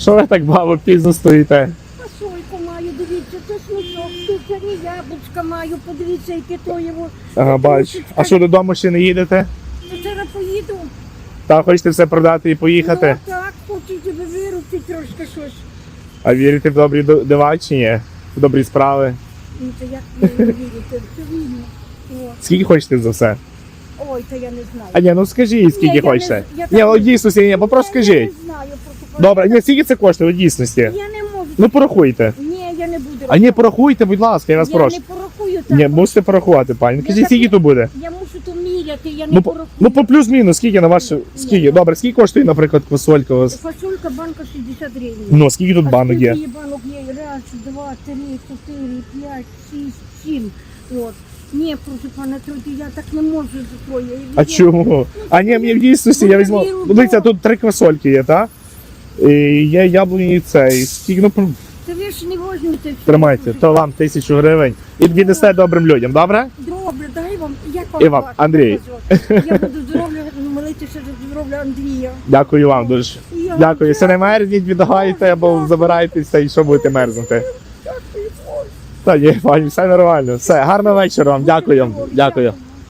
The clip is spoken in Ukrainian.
Що ви так бабо пізно стоїте? Фасольку маю, дивіться, то смішок, тут чарні яблучка маю, подивіться, яке то його. Ага, бач. А що додому ще не їдете? Зараз поїду. Та хочете все продати і поїхати? Ну, так, хочете ви вирубити трошки щось. А вірите в добрі до- дива чи ні? В добрі справи? Ну, то як ви не вірите, все вільно. Скільки хочете за все? Ой, то я не знаю. А ні, ну Ні, скільки я не- я Ні, так- дійсності, ні, бо просто Я- скажіть. Не знаю, просто Добре, ні, скільки це коштує у дійсності? Я не можу. Ну порахуйте. Ні, я не буду. А ні, порахуйте, будь ласка, я вас я прошу. не порахую. Ні, мусите порахувати, пані. Я Кажіть, так скільки то буде? Я мушу то міряти, я не Ну, по, порахую. ну по плюс-мінус, скільки на ваш. Ні, Скільки? ні. Добре, скільки коштує, наприклад, квасолька у вас? Фасолька банка 60 гривень. Ну, скільки тут А банок є? скільки банок є? Раз, два, три, чотири, п'ять, шість, сім. От. Ні, прошу пана Тройти, я так не можу за твоє. А чому? А ні, мені в дійсності я візьму. Ну, дивіться, тут три квасольки є, так? І є яблуні і цей. Скільки, ну, Та ви ж не возьмете. тримайте, то вам тисячу гривень. І віднесете добрим людям, добре? Добре, дай вам. Як вам І вам, звати? Андрій. Я буду здоров'я, молитися за здоров'я Андрія. Дякую вам дуже. Я Дякую. Якщо не мерзніть, віддагайте або забирайтеся і що будете мерзнути. Дякую, Боже. Та ні, пані, все нормально. Все, гарного вечора вам. Дякую. Дякую.